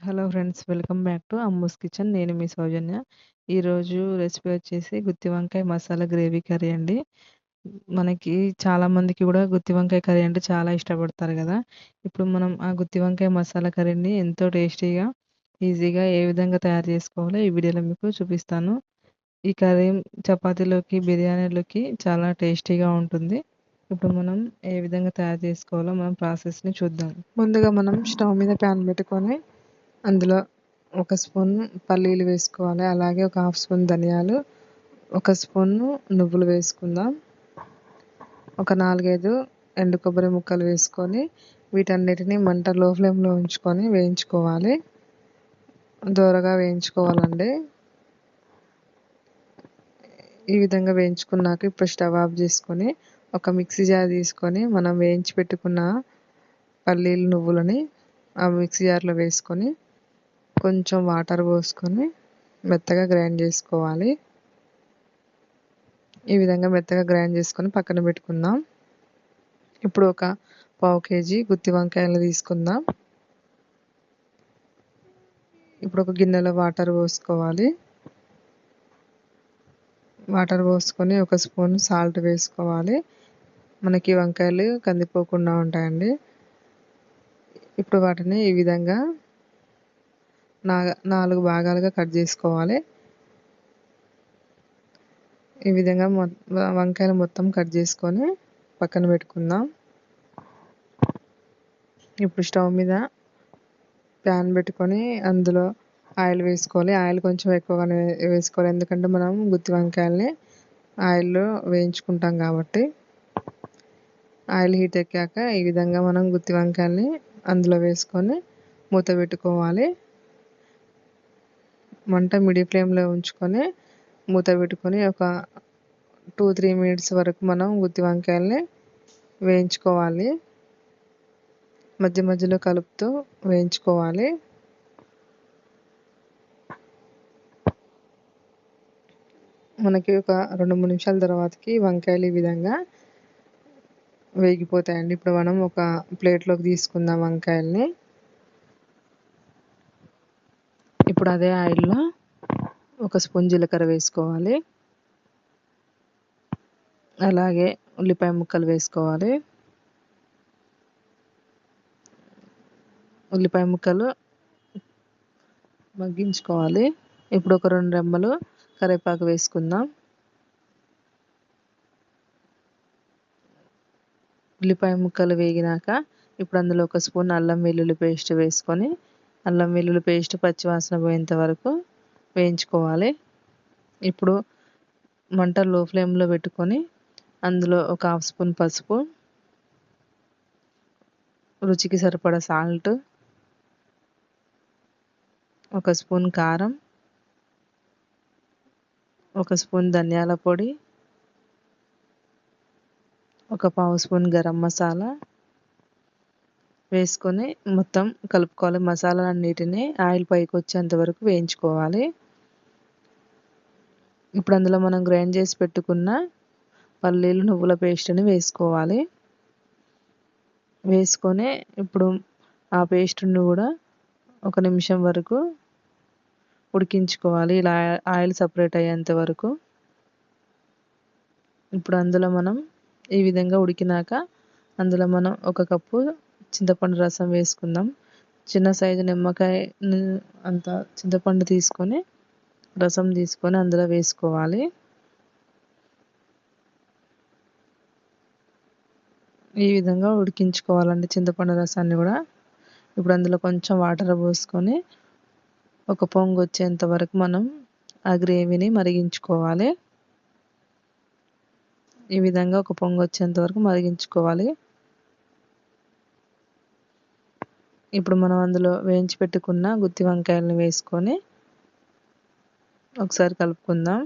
Hello friends welcome back to Ammu's kitchen. నేను మీ సౌజన్య. ఈరోజు రెసిపీ వచ్చేసి గుత్తి వంకాయ మసాలా గ్రేవీ కర్రీ అండి. మనకి చాలామందికి కూడా గుత్తి వంకాయ కర్రీ అంటే చాలా ఇష్టపడతారు కదా. ఇప్పుడు మనం ఆ గుత్తి వంకాయ మసాలా కర్రీని ఎంతో టేస్టీగా ఈజీగా ఏ విధంగా తయారు చేసుకోవాలో ఈ వీడియోలో మీకు చూపిస్తాను. ఈ కర్రీ చపాతీలోకి బిర్యానీలోకి చాలా టేస్టీగా ఉంటుంది. ఇప్పుడు మనం ఏ విధంగా తయారు చేసుకోవాలో మనం ప్రాసెస్ని చూద్దాం. ముందుగా మనం స్టవ్ మీద ప్యాన్ పెట్టుకొని అందులో ఒక స్పూన్ పల్లీలు వేసుకోవాలి. అలాగే ఒక హాఫ్ స్పూన్ ధనియాలు ఒక స్పూన్ నువ్వులు వేసుకుందాం. ఒక నాలుగైదు ఎండు కొబ్బరి ముక్కలు వేసుకొని వీటన్నిటిని మంట లో ఫ్లేమ్లో ఉంచుకొని వేయించుకోవాలి. దూరగా వేయించుకోవాలండి. ఈ విధంగా వేయించుకున్నాక ఇప్పుడు స్టవ్ ఆఫ్ చేసుకొని ఒక మిక్సీ జార్ తీసుకొని మనం వేయించి పెట్టుకున్న పల్లీలు నువ్వులని ఆ మిక్సీ జార్లో వేసుకొని కొంచెం వాటర్ పోసుకొని మెత్తగా గ్రైండ్ చేసుకోవాలి. ఈ విధంగా మెత్తగా గ్రైండ్ చేసుకొని పక్కన పెట్టుకుందాం. ఇప్పుడు ఒక పావు కేజీ గుత్తి వంకాయలు తీసుకుందాం. ఇప్పుడు ఒక గిన్నెలో వాటర్ పోసుకోవాలి. వాటర్ పోసుకొని ఒక స్పూన్ సాల్ట్ వేసుకోవాలి. మనకి వంకాయలు కందిపోకుండా ఉంటాయండి. ఇప్పుడు వాటిని ఈ విధంగా నా నాలుగు భాగాలుగా కట్ చేసుకోవాలి. ఈ విధంగా వంకాయలు మొత్తం కట్ చేసుకొని పక్కన పెట్టుకుందాం. ఇప్పుడు స్టవ్ మీద ప్యాన్ పెట్టుకొని అందులో ఆయిల్ వేసుకోవాలి. ఆయిల్ కొంచెం ఎక్కువగానే వేసుకోవాలి. ఎందుకంటే మనం గుత్తి వంకాయల్ని ఆయిల్లో వేయించుకుంటాం కాబట్టి. ఆయిల్ హీట్ ఎక్కాక ఈ విధంగా మనం గుత్తి వంకాయల్ని అందులో వేసుకొని మూత పెట్టుకోవాలి. మంట మిడి ఫ్లేమ్లో ఉంచుకొని మూత పెట్టుకొని ఒక టూ త్రీ మినిట్స్ వరకు మనం గుత్తి వంకాయల్ని వేయించుకోవాలి. మధ్య మధ్యలో కలుపుతూ వేయించుకోవాలి. మనకి ఒక రెండు మూడు నిమిషాల తర్వాతకి వంకాయలు ఈ విధంగా వేగిపోతాయండి. ఇప్పుడు మనం ఒక ప్లేట్లోకి తీసుకుందాం వంకాయల్ని. ఇప్పుడు అదే ఆయిల్లో ఒక స్పూన్ జీలకర్ర వేసుకోవాలి. అలాగే ఉల్లిపాయ ముక్కలు వేసుకోవాలి. ఉల్లిపాయ ముక్కలు మగ్గించుకోవాలి. ఇప్పుడు ఒక రెండు రెమ్మలు కరివేపాకు వేసుకుందాం. ఉల్లిపాయ ముక్కలు వేగినాక ఇప్పుడు అందులో ఒక స్పూన్ అల్లం వెల్లుల్లి పేస్ట్ వేసుకొని అల్లం వెల్లుల్లి పేస్ట్ పచ్చివాసన పోయేంత వరకు వేయించుకోవాలి. ఇప్పుడు మంట లో ఫ్లేమ్లో పెట్టుకొని అందులో ఒక హాఫ్ స్పూన్ పసుపు రుచికి సరిపడా సాల్ట్ ఒక స్పూన్ కారం ఒక స్పూన్ ధనియాల పొడి ఒక పావు స్పూన్ గరం మసాలా వేసుకొని మొత్తం కలుపుకోవాలి. మసాలాలన్నిటిని ఆయిల్ పైకి వచ్చేంత వరకు వేయించుకోవాలి. ఇప్పుడు అందులో మనం గ్రైండ్ చేసి పెట్టుకున్న పల్లీలు నువ్వుల పేస్ట్ని వేసుకోవాలి. వేసుకొని ఇప్పుడు ఆ పేస్ట్ని కూడా ఒక నిమిషం వరకు ఉడికించుకోవాలి. ఇలా ఆయిల్ సపరేట్ అయ్యేంత వరకు. ఇప్పుడు అందులో మనం ఈ విధంగా ఉడికినాక అందులో మనం ఒక కప్పు చింతపండు రసం వేసుకుందాం. చిన్న సైజు నిమ్మకాయ అంత చింతపండు తీసుకొని రసం తీసుకొని అందులో వేసుకోవాలి. ఈ విధంగా ఉడికించుకోవాలండి చింతపండు రసాన్ని కూడా. ఇప్పుడు అందులో కొంచెం వాటర్ పోసుకొని ఒక పొంగు వచ్చేంత వరకు మనం ఆ గ్రేవీని మరిగించుకోవాలి. ఈ విధంగా ఒక పొంగు వచ్చేంత వరకు మరిగించుకోవాలి. ఇప్పుడు మనం అందులో వేయించి పెట్టుకున్న గుత్తి వంకాయలను వేసుకొని ఒకసారి కలుపుకుందాం.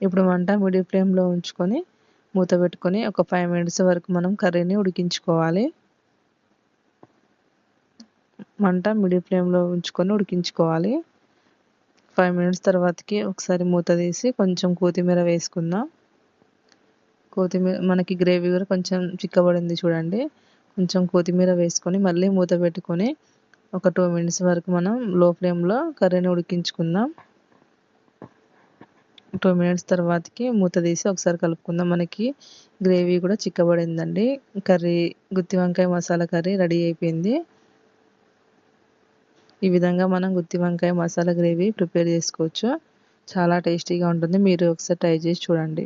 ఇప్పుడు వంట మీడియం ఫ్లేమ్లో ఉంచుకొని మూత పెట్టుకొని ఒక ఫైవ్ మినిట్స్ వరకు మనం కర్రీని ఉడికించుకోవాలి. మంట మీడియం ఫ్లేమ్లో ఉంచుకొని ఉడికించుకోవాలి. ఫైవ్ మినిట్స్ తర్వాతకి ఒకసారి మూత తీసి కొంచెం కొత్తిమీర వేసుకుందాం. కొత్తిమీర మనకి గ్రేవీ కూడా కొంచెం చిక్కబడింది చూడండి. కొంచెం కొత్తిమీర వేసుకొని మళ్ళీ మూత పెట్టుకొని ఒక టూ మినిట్స్ వరకు మనం లో ఫ్లేమ్లో కర్రీని ఉడికించుకుందాం. టూ మినిట్స్ తర్వాతకి మూత తీసి ఒకసారి కలుపుకుందాం. మనకి గ్రేవీ కూడా చిక్కబడిందండి. కర్రీ గుత్తి వంకాయ మసాలా కర్రీ రెడీ అయిపోయింది. ఈ విధంగా మనం గుత్తి వంకాయ మసాలా గ్రేవీ ప్రిపేర్ చేసుకోవచ్చు. చాలా టేస్టీగా ఉంటుంది. మీరు ఒకసారి ట్రై చేసి చూడండి.